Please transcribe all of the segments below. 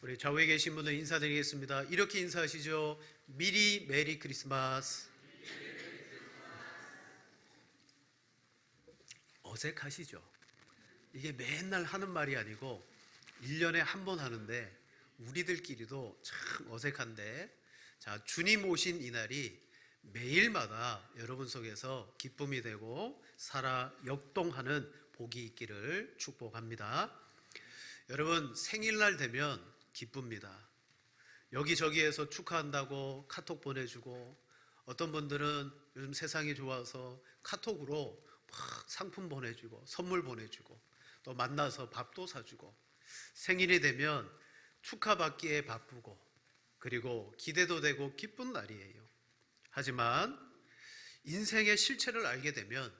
우리 좌우에 계신 분들 인사드리겠습니다. 이렇게 인사하시죠. 미리 메리 크리스마스. 어색하시죠? 이게 맨날 하는 말이 아니고 1년에 한 번 하는데 우리들끼리도 참 어색한데 자, 주님 오신 이날이 매일마다 여러분 속에서 기쁨이 되고 살아 역동하는 복이 있기를 축복합니다. 여러분 생일날 되면 기쁩니다. 여기저기에서 축하한다고 카톡 보내주고 어떤 분들은 요즘 세상이 좋아서 카톡으로 막 상품 보내주고 선물 보내주고 또 만나서 밥도 사주고 생일이 되면 축하받기에 바쁘고 그리고 기대도 되고 기쁜 날이에요. 하지만 인생의 실체를 알게 되면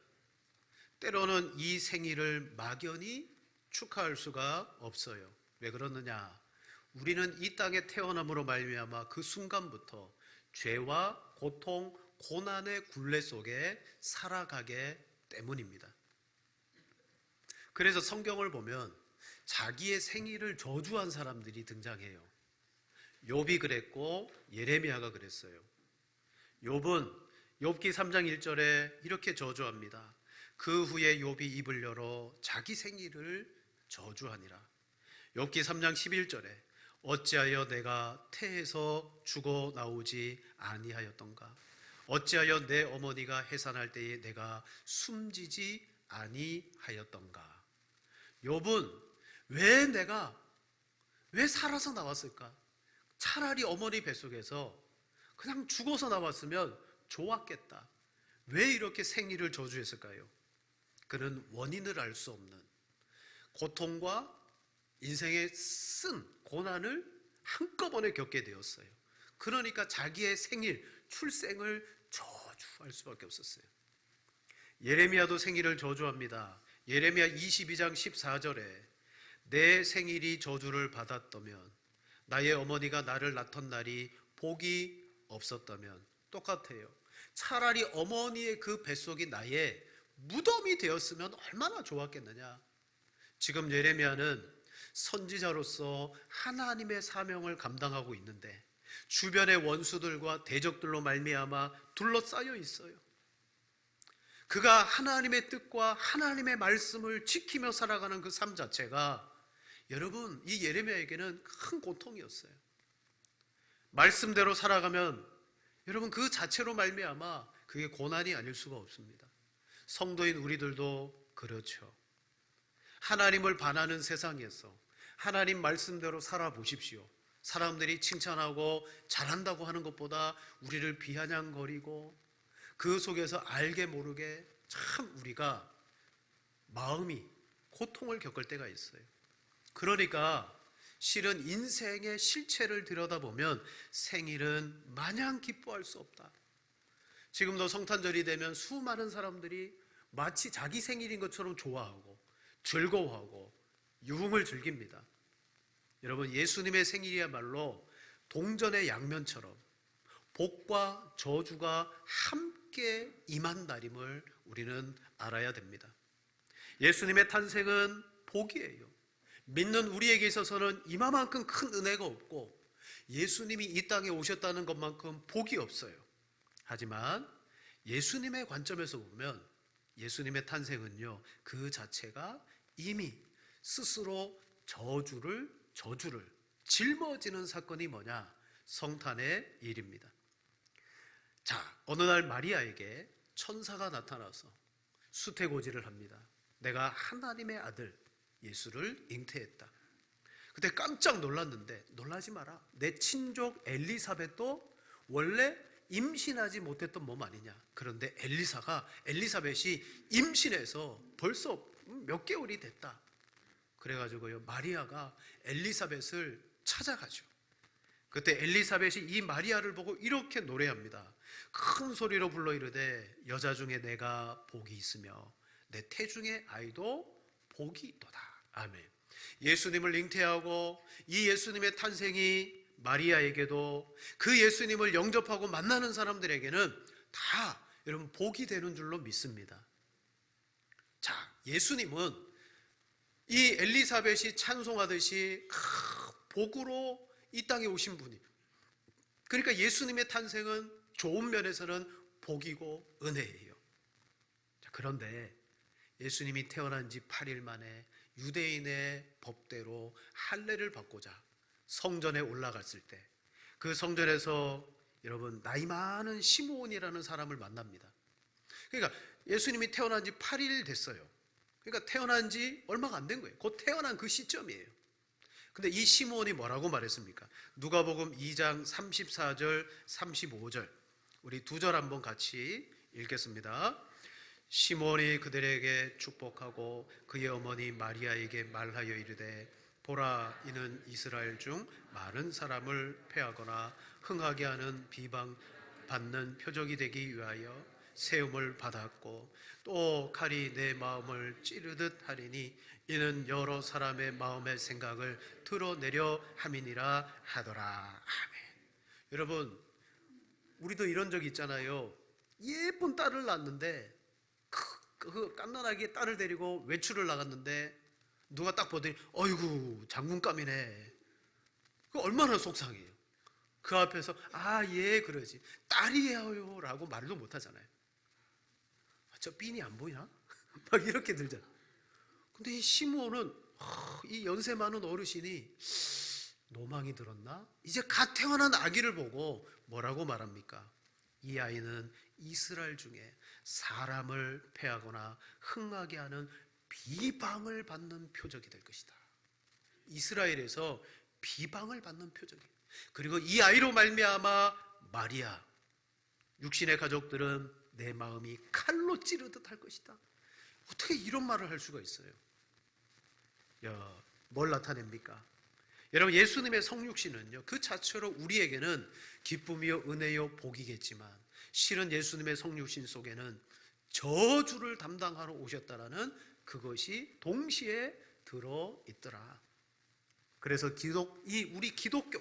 때로는 이 생일을 막연히 축하할 수가 없어요. 왜 그러느냐? 우리는 이 땅에 태어남으로 말미암아 그 순간부터 죄와 고통, 고난의 굴레 속에 살아가게 때문입니다. 그래서 성경을 보면 자기의 생일을 저주한 사람들이 등장해요. 욥이 그랬고 예레미야가 그랬어요. 욥은 욥기 3장 1절에 이렇게 저주합니다. 그 후에 욥이 입을 열어 자기 생일을 저주하니라. 욥기 3장 11절에 어찌하여 내가 태에서 죽어 나오지 아니하였던가? 어찌하여 내 어머니가 해산할 때에 내가 숨지지 아니하였던가? 욥은 왜 내가 왜 살아서 나왔을까? 차라리 어머니 뱃속에서 그냥 죽어서 나왔으면 좋았겠다. 왜 이렇게 생일을 저주했을까요? 그는 원인을 알 수 없는 고통과 인생의 쓴 고난을 한꺼번에 겪게 되었어요. 그러니까 자기의 생일, 출생을 저주할 수밖에 없었어요. 예레미야도 생일을 저주합니다. 예레미야 22장 14절에 내 생일이 저주를 받았다면 나의 어머니가 나를 낳던 날이 복이 없었다면 똑같아요. 차라리 어머니의 그 뱃속이 나의 무덤이 되었으면 얼마나 좋았겠느냐. 지금 예레미야는 선지자로서 하나님의 사명을 감당하고 있는데 주변의 원수들과 대적들로 말미암아 둘러싸여 있어요. 그가 하나님의 뜻과 하나님의 말씀을 지키며 살아가는 그 삶 자체가 여러분 이 예레미야에게는 큰 고통이었어요. 말씀대로 살아가면 여러분 그 자체로 말미암아 그게 고난이 아닐 수가 없습니다. 성도인 우리들도 그렇죠. 하나님을 반하는 세상에서 하나님 말씀대로 살아보십시오. 사람들이 칭찬하고 잘한다고 하는 것보다 우리를 비아냥거리고 그 속에서 알게 모르게 참 우리가 마음이 고통을 겪을 때가 있어요. 그러니까 실은 인생의 실체를 들여다보면 생일은 마냥 기뻐할 수 없다. 지금도 성탄절이 되면 수많은 사람들이 마치 자기 생일인 것처럼 좋아하고 즐거워하고 유흥을 즐깁니다. 여러분, 예수님의 생일이야말로 동전의 양면처럼 복과 저주가 함께 임한 날임을 우리는 알아야 됩니다. 예수님의 탄생은 복이에요. 믿는 우리에게 있어서는 이마만큼 큰 은혜가 없고 예수님이 이 땅에 오셨다는 것만큼 복이 없어요. 하지만 예수님의 관점에서 보면 예수님의 탄생은요, 그 자체가 이미 스스로 저주를, 저주를 짊어지는 사건이 뭐냐? 성탄의 일입니다. 자, 어느 날 마리아에게 천사가 나타나서 수태고지를 합니다. 내가 하나님의 아들 예수를 잉태했다. 그때 깜짝 놀랐는데 놀라지 마라. 내 친족 엘리사벳도 원래 임신하지 못했던 몸 아니냐. 그런데 엘리사가 엘리사벳이 임신해서 벌써 몇 개월이 됐다. 그래가지고요 마리아가 엘리사벳을 찾아가죠. 그때 엘리사벳이 이 마리아를 보고 이렇게 노래합니다. 큰 소리로 불러 이르되 여자 중에 내가 복이 있으며 내 태중의 아이도 복이 있도다. 아멘. 예수님을 잉태하고 이 예수님의 탄생이 마리아에게도 그 예수님을 영접하고 만나는 사람들에게는 다 여러분 복이 되는 줄로 믿습니다. 자, 예수님은 이 엘리사벳이 찬송하듯이 복으로 이 땅에 오신 분이. 그러니까 예수님의 탄생은 좋은 면에서는 복이고 은혜예요. 자, 그런데 예수님이 태어난 지 8일 만에 유대인의 법대로 할례를 받고자 성전에 올라갔을 때 그 성전에서 여러분 나이 많은 시므온이라는 사람을 만납니다. 그러니까 예수님이 태어난 지 8일 됐어요. 그러니까 태어난 지 얼마가 안 된 거예요. 곧 태어난 그 시점이에요. 근데 이 시므온이 뭐라고 말했습니까? 누가복음 2장 34절 35절 우리 두 절 한번 같이 읽겠습니다. 시몬이 그들에게 축복하고 그의 어머니 마리아에게 말하여 이르되 보라 이는 이스라엘 중 많은 사람을 패하거나 흥하게 하는 비방 받는 표적이 되기 위하여 세움을 받았고 또 칼이 내 마음을 찌르듯 하리니 이는 여러 사람의 마음의 생각을 드러내려 함이니라 하더라 아멘. 여러분 우리도 이런 적 있잖아요. 예쁜 딸을 낳았는데 크- 그 깐난하게 딸을 데리고 외출을 나갔는데 누가 딱 보더니 어이구 장군감이네. 그 얼마나 속상해요. 그 앞에서 아 예 그러지 딸이에요라고 말도 못 하잖아요. 아, 저 삔이 안 보이나? 막 이렇게 들잖아. 근데 이 시므온은 하, 이 연세 많은 어르신이 노망이 들었나? 이제 갓 태어난 아기를 보고 뭐라고 말합니까? 이 아이는 이스라엘 중에 사람을 패하거나 흥하게 하는 비방을 받는 표적이 될 것이다. 이스라엘에서 비방을 받는 표적이. 그리고 이 아이로 말미암아 마리아 육신의 가족들은 내 마음이 칼로 찌르듯 할 것이다. 어떻게 이런 말을 할 수가 있어요? 야, 뭘 나타냅니까? 여러분 예수님의 성육신은요 그 자체로 우리에게는 기쁨이요 은혜요 복이겠지만 실은 예수님의 성육신 속에는 저주를 담당하러 오셨다라는 그것이 동시에 들어 있더라. 그래서 기독 이 우리 기독교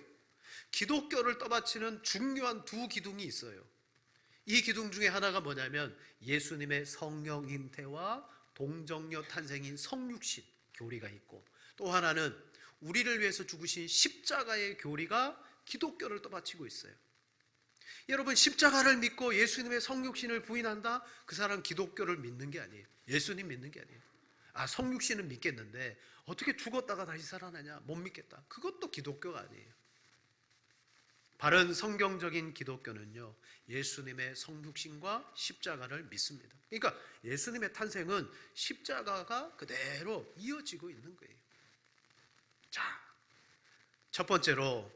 기독교를 떠받치는 중요한 두 기둥이 있어요. 이 기둥 중에 하나가 뭐냐면 예수님의 성령 잉태와 동정녀 탄생인 성육신 교리가 있고 또 하나는 우리를 위해서 죽으신 십자가의 교리가 기독교를 떠받치고 있어요. 여러분 십자가를 믿고 예수님의 성육신을 부인한다? 그 사람 기독교를 믿는 게 아니에요. 예수님 믿는 게 아니에요. 아 성육신은 믿겠는데 어떻게 죽었다가 다시 살아나냐? 못 믿겠다. 그것도 기독교가 아니에요. 바른 성경적인 기독교는요 예수님의 성육신과 십자가를 믿습니다. 그러니까 예수님의 탄생은 십자가가 그대로 이어지고 있는 거예요. 자, 첫 번째로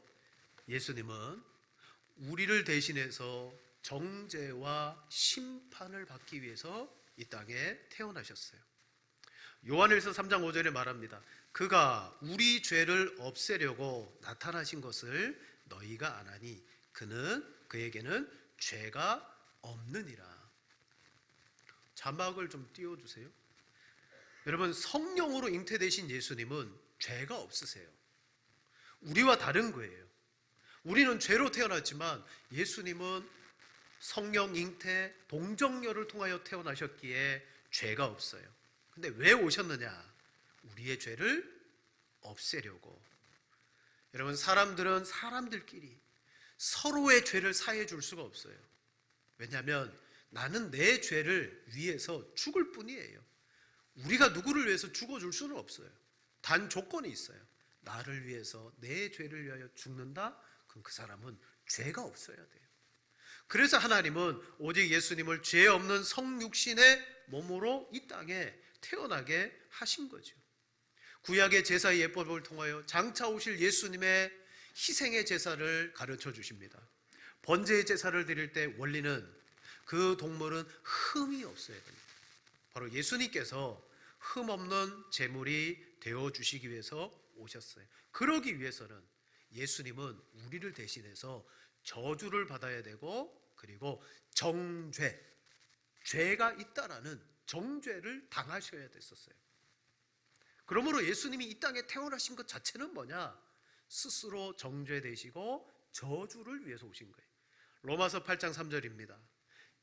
예수님은 우리를 대신해서 정죄와 심판을 받기 위해서 이 땅에 태어나셨어요. 요한일서 3장 5절에 말합니다. 그가 우리 죄를 없애려고 나타나신 것을 너희가 아나니 그는 그에게는 죄가 없느니라. 자막을 좀 띄워 주세요. 여러분 성령으로 잉태되신 예수님은 죄가 없으세요. 우리와 다른 거예요. 우리는 죄로 태어났지만 예수님은 성령 잉태 동정녀를 통하여 태어나셨기에 죄가 없어요. 근데 왜 오셨느냐? 우리의 죄를 없애려고. 여러분 사람들은 사람들끼리 서로의 죄를 사해 줄 수가 없어요. 왜냐하면 나는 내 죄를 위해서 죽을 뿐이에요. 우리가 누구를 위해서 죽어줄 수는 없어요. 단 조건이 있어요. 나를 위해서 내 죄를 위하여 죽는다? 그럼 그 사람은 죄가 없어야 돼요. 그래서 하나님은 오직 예수님을 죄 없는 성육신의 몸으로 이 땅에 태어나게 하신 거죠. 구약의 제사의 예법을 통하여 장차 오실 예수님의 희생의 제사를 가르쳐 주십니다. 번제의 제사를 드릴 때 원리는 그 동물은 흠이 없어야 됩니다. 바로 예수님께서 흠 없는 제물이 되어 주시기 위해서 오셨어요. 그러기 위해서는 예수님은 우리를 대신해서 저주를 받아야 되고 그리고 정죄 죄가 있다라는 정죄를 당하셔야 됐었어요. 그러므로 예수님이 이 땅에 태어나신 것 자체는 뭐냐? 스스로 정죄되시고 저주를 위해서 오신 거예요. 로마서 8장 3절입니다.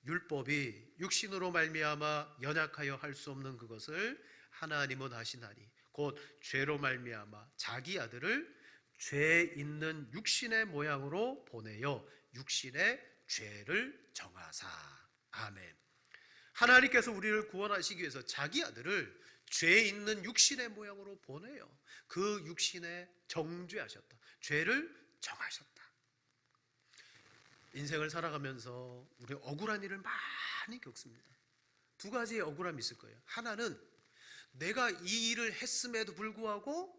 율법이 육신으로 말미암아 연약하여 할 수 없는 그것을 하나님은 하시나니 곧 죄로 말미암아 자기 아들을 죄 있는 육신의 모양으로 보내어 육신의 죄를 정하사. 아멘. 하나님께서 우리를 구원하시기 위해서 자기 아들을 죄 있는 육신의 모양으로 보내요. 그 육신에 정죄하셨다. 죄를 정하셨다. 인생을 살아가면서 우리 억울한 일을 많이 겪습니다. 두 가지의 억울함이 있을 거예요. 하나는 내가 이 일을 했음에도 불구하고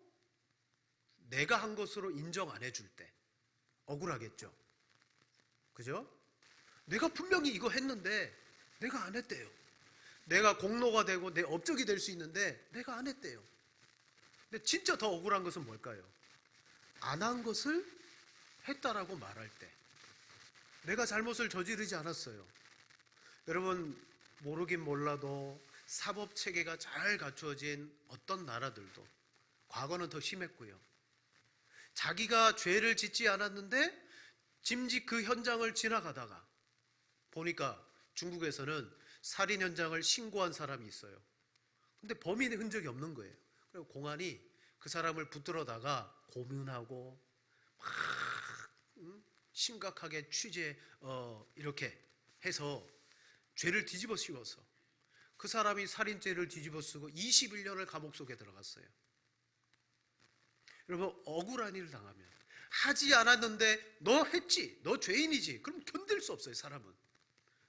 내가 한 것으로 인정 안 해줄 때 억울하겠죠. 그죠? 내가 분명히 이거 했는데 내가 안 했대요. 내가 공로가 되고 내 업적이 될 수 있는데 내가 안 했대요. 근데 진짜 더 억울한 것은 뭘까요? 안 한 것을 했다라고 말할 때 내가 잘못을 저지르지 않았어요. 여러분 모르긴 몰라도 사법 체계가 잘 갖추어진 어떤 나라들도 과거는 더 심했고요. 자기가 죄를 짓지 않았는데 짐짓 그 현장을 지나가다가 보니까 중국에서는 살인 현장을 신고한 사람이 있어요. 근데 범인의 흔적이 없는 거예요. 그리고 공안이 그 사람을 붙들어다가 고문하고 막 음, 심각하게 취재 어, 이렇게 해서 죄를 뒤집어 씌워서 그 사람이 살인죄를 뒤집어 쓰고 21년을 감옥 속에 들어갔어요. 여러분 억울한 일을 당하면 하지 않았는데 너 했지, 너 죄인이지. 그럼 견딜 수 없어요 사람은.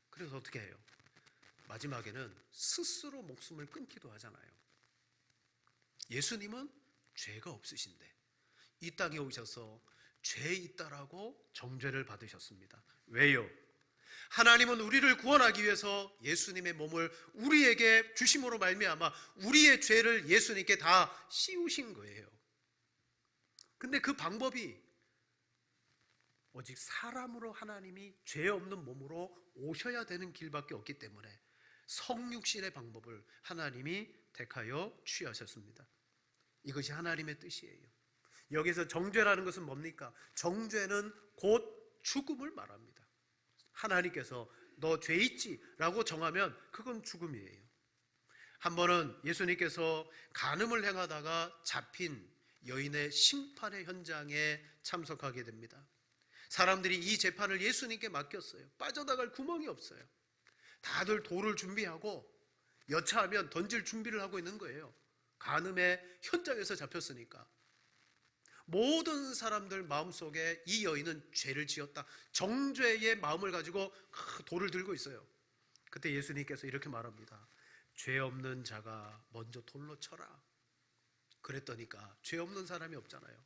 그래서 어떻게 해요? 마지막에는 스스로 목숨을 끊기도 하잖아요. 예수님은 죄가 없으신데 이 땅에 오셔서 죄 있다라고 정죄를 받으셨습니다. 왜요? 하나님은 우리를 구원하기 위해서 예수님의 몸을 우리에게 주심으로 말미암아 우리의 죄를 예수님께 다 씌우신 거예요. 근데 그 방법이 오직 사람으로 하나님이 죄 없는 몸으로 오셔야 되는 길밖에 없기 때문에 성육신의 방법을 하나님이 택하여 취하셨습니다. 이것이 하나님의 뜻이에요. 여기서 정죄라는 것은 뭡니까? 정죄는 곧 죽음을 말합니다. 하나님께서 너 죄 있지 라고 정하면 그건 죽음이에요. 한 번은 예수님께서 간음을 행하다가 잡힌 여인의 심판의 현장에 참석하게 됩니다. 사람들이 이 재판을 예수님께 맡겼어요. 빠져나갈 구멍이 없어요. 다들 돌을 준비하고 여차하면 던질 준비를 하고 있는 거예요. 간음의 현장에서 잡혔으니까. 모든 사람들 마음속에 이 여인은 죄를 지었다. 정죄의 마음을 가지고 돌을 들고 있어요. 그때 예수님께서 이렇게 말합니다. 죄 없는 자가 먼저 돌로 쳐라. 그랬더니까 죄 없는 사람이 없잖아요.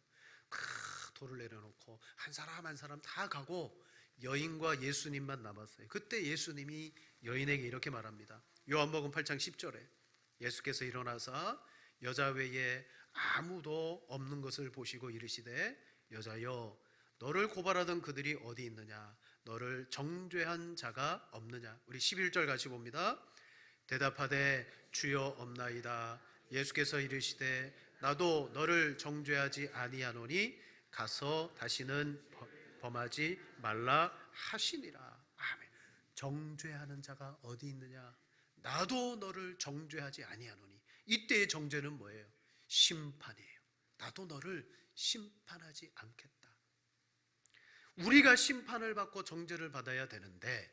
돌을 내려놓고 한 사람 한 사람 다 가고 여인과 예수님만 남았어요. 그때 예수님이 여인에게 이렇게 말합니다. 요한복음 8장 10절에 예수께서 일어나사 여자 외에 아무도 없는 것을 보시고 이르시되 여자여 너를 고발하던 그들이 어디 있느냐 너를 정죄한 자가 없느냐 우리 11절 같이 봅니다. 대답하되 주여 없나이다 예수께서 이르시되 나도 너를 정죄하지 아니하노니 가서 다시는 범하지 말라 하시니라. 아멘. 정죄하는 자가 어디 있느냐? 나도 너를 정죄하지 아니하노니. 이때의 정죄는 뭐예요? 심판이에요. 나도 너를 심판하지 않겠다. 우리가 심판을 받고 정죄를 받아야 되는데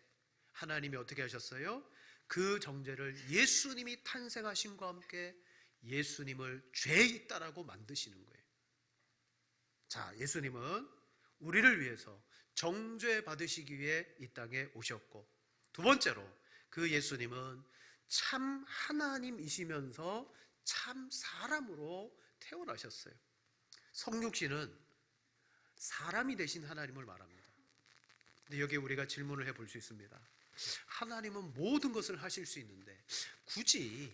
하나님이 어떻게 하셨어요? 그 정죄를 예수님이 탄생하신과 함께 예수님을 죄 있다라고 만드시는 거예요. 자, 예수님은 우리를 위해서 정죄 받으시기 위해 이 땅에 오셨고 두 번째로 그 예수님은 참 하나님이시면서 참 사람으로 태어나셨어요. 성육신은 사람이 되신 하나님을 말합니다. 근데 여기 우리가 질문을 해볼 수 있습니다. 하나님은 모든 것을 하실 수 있는데 굳이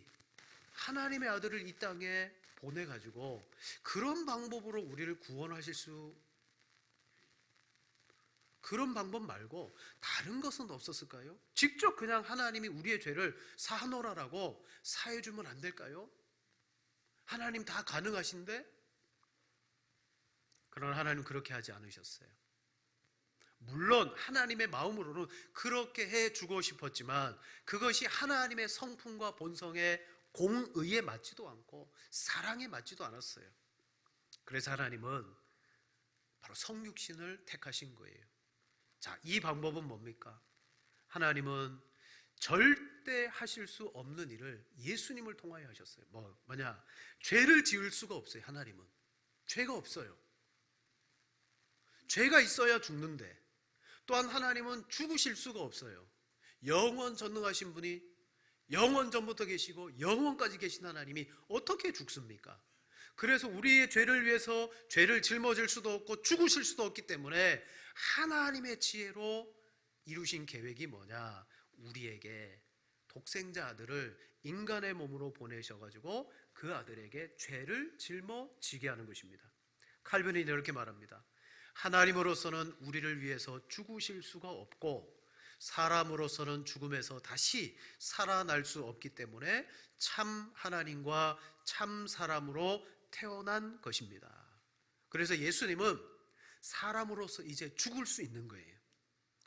하나님의 아들을 이 땅에 보내 가지고 그런 방법으로 우리를 구원하실 수 그런 방법 말고 다른 것은 없었을까요? 직접 그냥 하나님이 우리의 죄를 사하노라라고 사해 주면 안 될까요? 하나님 다 가능하신데 그러나 하나님 그렇게 하지 않으셨어요. 물론 하나님의 마음으로는 그렇게 해 주고 싶었지만 그것이 하나님의 성품과 본성의 공의에 맞지도 않고 사랑에 맞지도 않았어요. 그래서 하나님은 바로 성육신을 택하신 거예요. 자, 이 방법은 뭡니까? 하나님은 절대 하실 수 없는 일을 예수님을 통하여 하셨어요. 뭐 뭐냐? 죄를 지을 수가 없어요. 하나님은 죄가 없어요. 죄가 있어야 죽는데 또한 하나님은 죽으실 수가 없어요. 영원 전능하신 분이 영원 전부터 계시고 영원까지 계신 하나님이 어떻게 죽습니까? 그래서 우리의 죄를 위해서 죄를 짊어질 수도 없고 죽으실 수도 없기 때문에 하나님의 지혜로 이루신 계획이 뭐냐? 우리에게 독생자 아들을 인간의 몸으로 보내셔가지고 그 아들에게 죄를 짊어지게 하는 것입니다. 칼빈이 이렇게 말합니다. 하나님으로서는 우리를 위해서 죽으실 수가 없고 사람으로서는 죽음에서 다시 살아날 수 없기 때문에 참 하나님과 참 사람으로 태어난 것입니다. 그래서 예수님은 사람으로서 이제 죽을 수 있는 거예요.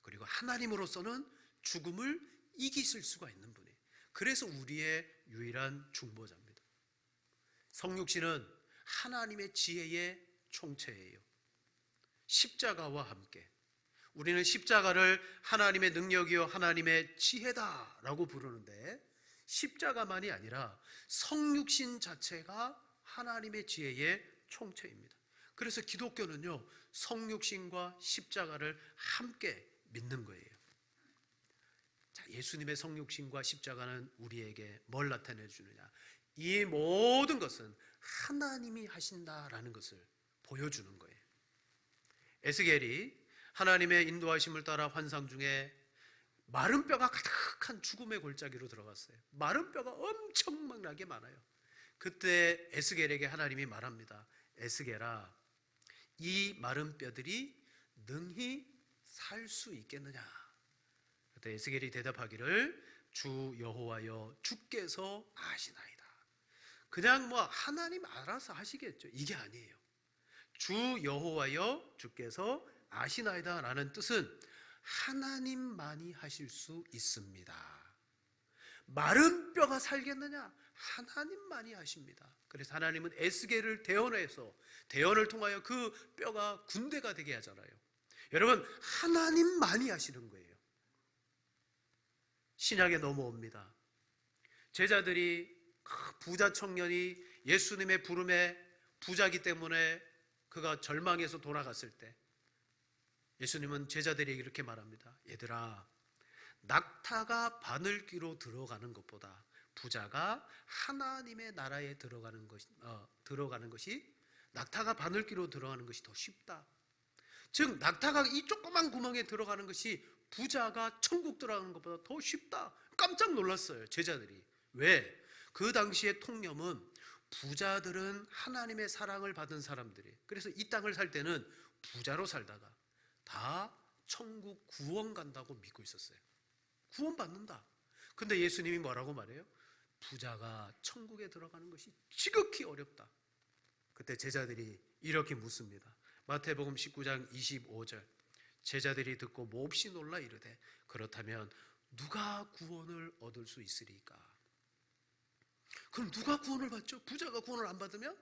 그리고 하나님으로서는 죽음을 이기실 수가 있는 분이에요. 그래서 우리의 유일한 중보자입니다. 성육신은 하나님의 지혜의 총체예요. 십자가와 함께 우리는 십자가를 하나님의 능력이요 하나님의 지혜다라고 부르는데 십자가만이 아니라 성육신 자체가 하나님의 지혜의 총체입니다. 그래서 기독교는요 성육신과 십자가를 함께 믿는 거예요. 자, 예수님의 성육신과 십자가는 우리에게 뭘 나타내 주느냐? 이 모든 것은 하나님이 하신다라는 것을 보여주는 거예요. 에스겔이 하나님의 인도하심을 따라 환상 중에 마른 뼈가 가득한 죽음의 골짜기로 들어갔어요. 마른 뼈가 엄청나게 많아요. 그때 에스겔에게 하나님이 말합니다. 에스겔아, 이 마른 뼈들이 능히 살 수 있겠느냐? 그때 에스겔이 대답하기를 주 여호와여 주께서 아시나이다. 그냥 뭐 하나님 알아서 하시겠죠. 이게 아니에요. 주 여호와여 주께서 아시나이다라는 뜻은 하나님만이 하실 수 있습니다. 마른 뼈가 살겠느냐? 하나님만이 하십니다. 그래서 하나님은 에스겔을 대언해서 대언을 통하여 그 뼈가 군대가 되게 하잖아요. 여러분 하나님만이 하시는 거예요. 신약에 넘어옵니다. 제자들이 그 부자 청년이 예수님의 부름에 부자기 때문에 그가 절망해서 돌아갔을 때 예수님은 제자들에게 이렇게 말합니다. 얘들아, 낙타가 바늘귀로 들어가는 것보다 부자가 하나님의 나라에 들어가는 것이 어, 들어가는 것이 낙타가 바늘귀로 들어가는 것이 더 쉽다. 즉 낙타가 이 조그만 구멍에 들어가는 것이 부자가 천국 들어가는 것보다 더 쉽다. 깜짝 놀랐어요 제자들이. 왜? 그 당시의 통념은 부자들은 하나님의 사랑을 받은 사람들이. 그래서 이 땅을 살 때는 부자로 살다가 다 천국 구원 간다고 믿고 있었어요. 구원 받는다. 근데 예수님이 뭐라고 말해요? 부자가 천국에 들어가는 것이 지극히 어렵다. 그때 제자들이 이렇게 묻습니다. 마태복음 19장 25절. 제자들이 듣고 몹시 놀라 이르되 그렇다면 누가 구원을 얻을 수 있으리까? 그럼 누가 구원을 받죠? 부자가 구원을 안 받으면?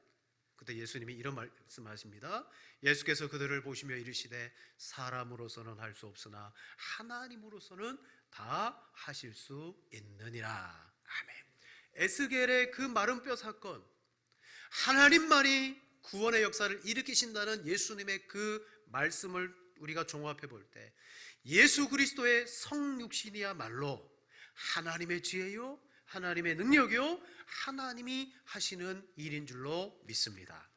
그때 예수님이 이런 말씀하십니다. 예수께서 그들을 보시며 이르시되 사람으로서는 할 수 없으나 하나님으로서는 다 하실 수 있느니라. 아멘. 에스겔의 그 마른 뼈 사건, 하나님만이 구원의 역사를 일으키신다는 예수님의 그 말씀을 우리가 종합해 볼 때 예수 그리스도의 성육신이야말로 하나님의 지혜요, 하나님의 능력이요, 하나님이 하시는 일인 줄로 믿습니다.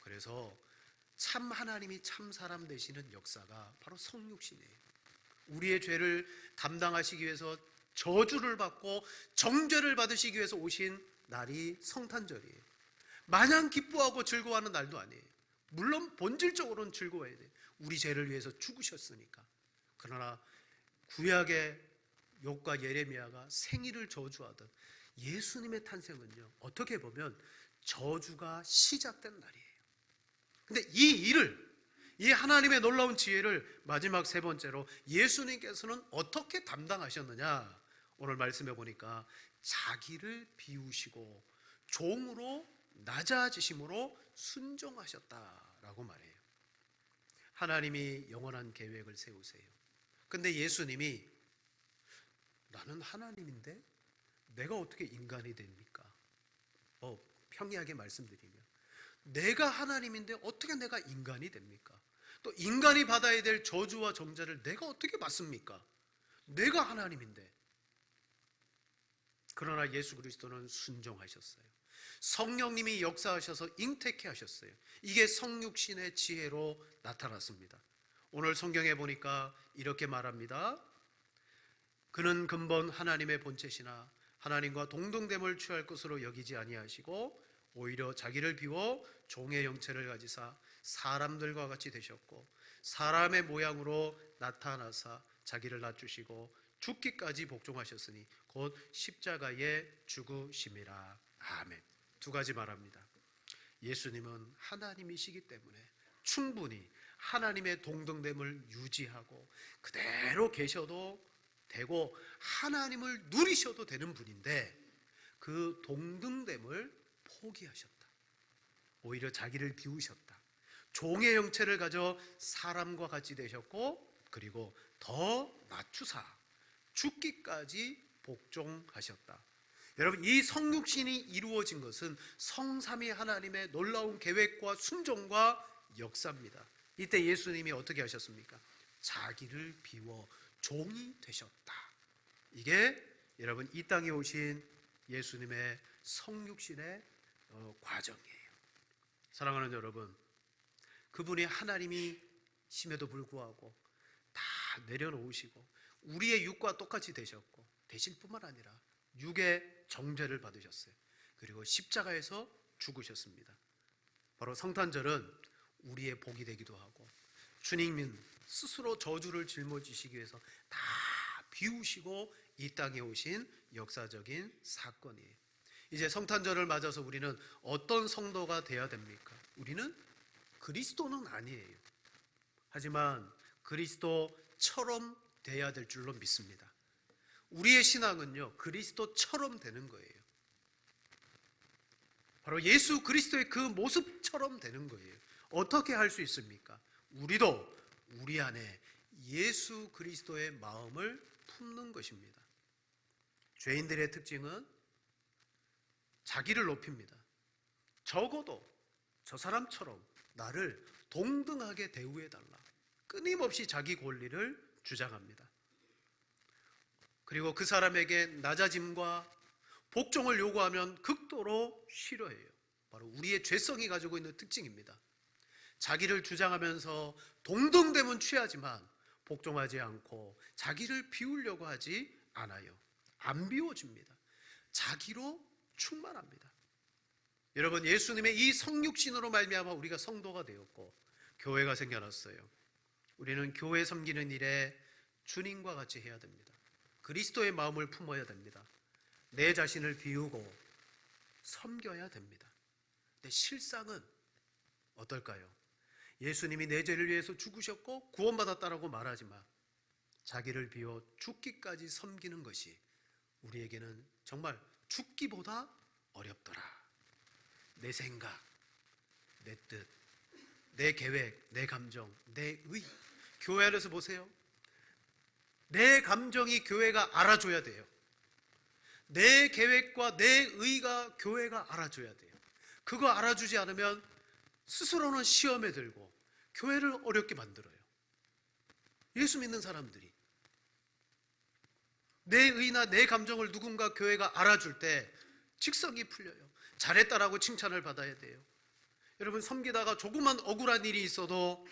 그래서 참 하나님이 참 사람 되시는 역사가 바로 성육신이에요. 우리의 죄를 담당하시기 위해서 저주를 받고 정죄를 받으시기 위해서 오신 날이 성탄절이에요. 마냥 기뻐하고 즐거워하는 날도 아니에요. 물론 본질적으로는 즐거워야 돼요. 우리 죄를 위해서 죽으셨으니까. 그러나 구약의 욕과 예레미야가 생일을 저주하던 예수님의 탄생은요. 어떻게 보면 저주가 시작된 날이에요. 근데 이 일을 이 하나님의 놀라운 지혜를 마지막 세 번째로 예수님께서는 어떻게 담당하셨느냐? 오늘 말씀해 보니까 자기를 비우시고 종으로 낮아지심으로 순종하셨다라고 말해요. 하나님이 영원한 계획을 세우세요. 근데 예수님이 나는 하나님인데 내가 어떻게 인간이 됩니까? 어, 평이하게 말씀드리면 내가 하나님인데 어떻게 내가 인간이 됩니까? 또 인간이 받아야 될 저주와 정죄를 내가 어떻게 받습니까? 내가 하나님인데. 그러나 예수 그리스도는 순종하셨어요. 성령님이 역사하셔서 잉태케 하셨어요. 이게 성육신의 지혜로 나타났습니다. 오늘 성경에 보니까 이렇게 말합니다. 그는 근본 하나님의 본체시나 하나님과 동등됨을 취할 것으로 여기지 아니하시고 오히려 자기를 비워 종의 형체를 가지사 사람들과 같이 되셨고 사람의 모양으로 나타나사 자기를 낮추시고 죽기까지 복종하셨으니 곧 십자가에 죽으심이라. 아멘. 두 가지 말합니다. 예수님은 하나님이시기 때문에 충분히 하나님의 동등됨을 유지하고 그대로 계셔도 되고 하나님을 누리셔도 되는 분인데 그 동등됨을 포기하셨다. 오히려 자기를 비우셨다. 종의 형체를 가져 사람과 같이 되셨고 그리고 더 낮추사 죽기까지 복종하셨다. 여러분 이 성육신이 이루어진 것은 성삼위 하나님의 놀라운 계획과 순종과 역사입니다. 이때 예수님이 어떻게 하셨습니까? 자기를 비워 종이 되셨다. 이게 여러분 이 땅에 오신 예수님의 성육신의 어, 과정이에요. 사랑하는 여러분, 그분이 하나님이심에도 불구하고 다 내려놓으시고 우리의 육과 똑같이 되셨고 되실 뿐만 아니라 육의 정죄를 받으셨어요. 그리고 십자가에서 죽으셨습니다. 바로 성탄절은 우리의 복이 되기도 하고 주님은 스스로 저주를 짊어지시기 위해서 다 비우시고 이 땅에 오신 역사적인 사건이에요. 이제 성탄절을 맞아서 우리는 어떤 성도가 돼야 됩니까? 우리는 그리스도는 아니에요. 하지만 그리스도처럼 돼야 될 줄로 믿습니다. 우리의 신앙은요, 그리스도처럼 되는 거예요. 바로 예수 그리스도의 그 모습처럼 되는 거예요. 어떻게 할 수 있습니까? 우리도 우리 안에 예수 그리스도의 마음을 품는 것입니다. 죄인들의 특징은 자기를 높입니다. 적어도 저 사람처럼 나를 동등하게 대우해 달라. 끊임없이 자기 권리를 주장합니다. 그리고 그 사람에게 낮아짐과 복종을 요구하면 극도로 싫어해요. 바로 우리의 죄성이 가지고 있는 특징입니다. 자기를 주장하면서 동등됨은 취하지만 복종하지 않고 자기를 비우려고 하지 않아요. 안 비워줍니다. 자기로 충만합니다. 여러분 예수님의 이 성육신으로 말미암아 우리가 성도가 되었고 교회가 생겨났어요. 우리는 교회 섬기는 일에 주님과 같이 해야 됩니다. 그리스도의 마음을 품어야 됩니다. 내 자신을 비우고 섬겨야 됩니다. 근데 실상은 어떨까요? 예수님이 내 죄를 위해서 죽으셨고 구원받았다라고 말하지만 자기를 비워 죽기까지 섬기는 것이 우리에게는 정말 죽기보다 어렵더라. 내 생각, 내 뜻, 내 계획, 내 감정, 내 의. 교회 안에서 보세요. 내 감정이 교회가 알아줘야 돼요. 내 계획과 내 의가 교회가 알아줘야 돼요. 그거 알아주지 않으면 스스로는 시험에 들고 교회를 어렵게 만들어요. 예수 믿는 사람들이 내 의나 내 감정을 누군가 교회가 알아줄 때 직성이 풀려요. 잘했다라고 칭찬을 받아야 돼요. 여러분 섬기다가 조그만 억울한 일이 있어도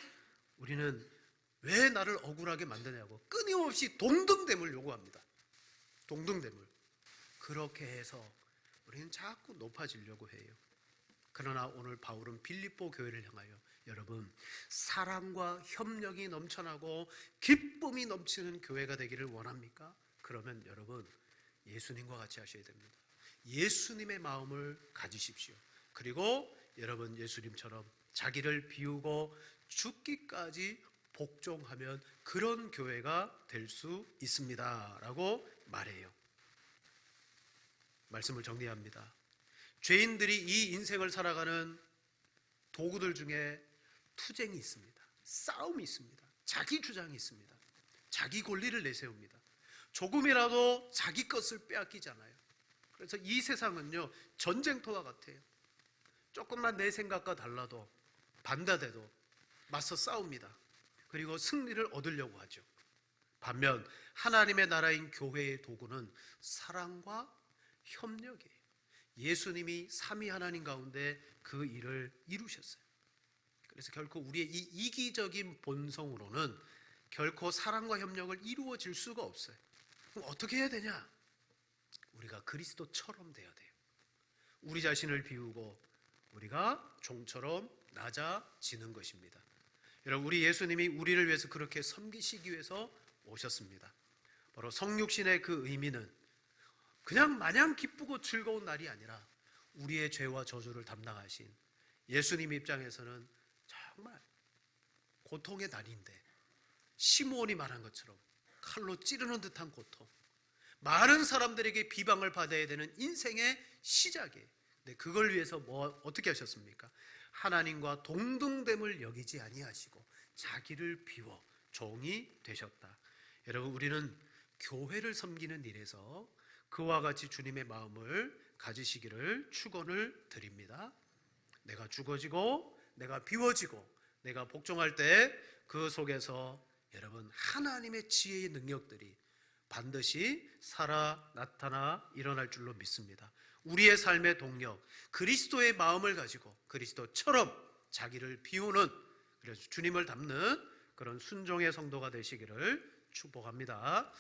우리는 왜 나를 억울하게 만드냐고 끊임없이 동등됨을 요구합니다. 동등됨을 그렇게 해서 우리는 자꾸 높아지려고 해요. 그러나 오늘 바울은 빌립보 교회를 향하여 여러분 사랑과 협력이 넘쳐나고 기쁨이 넘치는 교회가 되기를 원합니까? 그러면 여러분 예수님과 같이 하셔야 됩니다. 예수님의 마음을 가지십시오. 그리고 여러분 예수님처럼 자기를 비우고 죽기까지 복종하면 그런 교회가 될 수 있습니다 라고 말해요. 말씀을 정리합니다. 죄인들이 이 인생을 살아가는 도구들 중에 투쟁이 있습니다. 싸움이 있습니다. 자기 주장이 있습니다. 자기 권리를 내세웁니다. 조금이라도 자기 것을 빼앗기잖아요. 그래서 이 세상은요 전쟁터와 같아요. 조금만 내 생각과 달라도 반대돼도 맞서 싸웁니다. 그리고 승리를 얻으려고 하죠. 반면 하나님의 나라인 교회의 도구는 사랑과 협력이에요. 예수님이 삼위 하나님 가운데 그 일을 이루셨어요. 그래서 결코 우리의 이 이기적인 본성으로는 결코 사랑과 협력을 이루어질 수가 없어요. 그럼 어떻게 해야 되냐? 우리가 그리스도처럼 돼야 돼요. 우리 자신을 비우고 우리가 종처럼 낮아지는 것입니다. 여러분 우리 예수님이 우리를 위해서 그렇게 섬기시기 위해서 오셨습니다. 바로 성육신의 그 의미는 그냥 마냥 기쁘고 즐거운 날이 아니라 우리의 죄와 저주를 담당하신 예수님 입장에서는 정말 고통의 날인데 시므온이 말한 것처럼 칼로 찌르는 듯한 고통 많은 사람들에게 비방을 받아야 되는 인생의 시작이에요. 근데 그걸 위해서 뭐 어떻게 하셨습니까? 하나님과 동등됨을 여기지 아니하시고 자기를 비워 종이 되셨다. 여러분 우리는 교회를 섬기는 일에서 그와 같이 주님의 마음을 가지시기를 축원을 드립니다. 내가 죽어지고 내가 비워지고 내가 복종할 때 그 속에서 여러분 하나님의 지혜의 능력들이 반드시 살아 나타나 일어날 줄로 믿습니다. 우리의 삶의 동력, 그리스도의 마음을 가지고 그리스도처럼 자기를 비우는 그래서 주님을 닮는 그런 순종의 성도가 되시기를 축복합니다.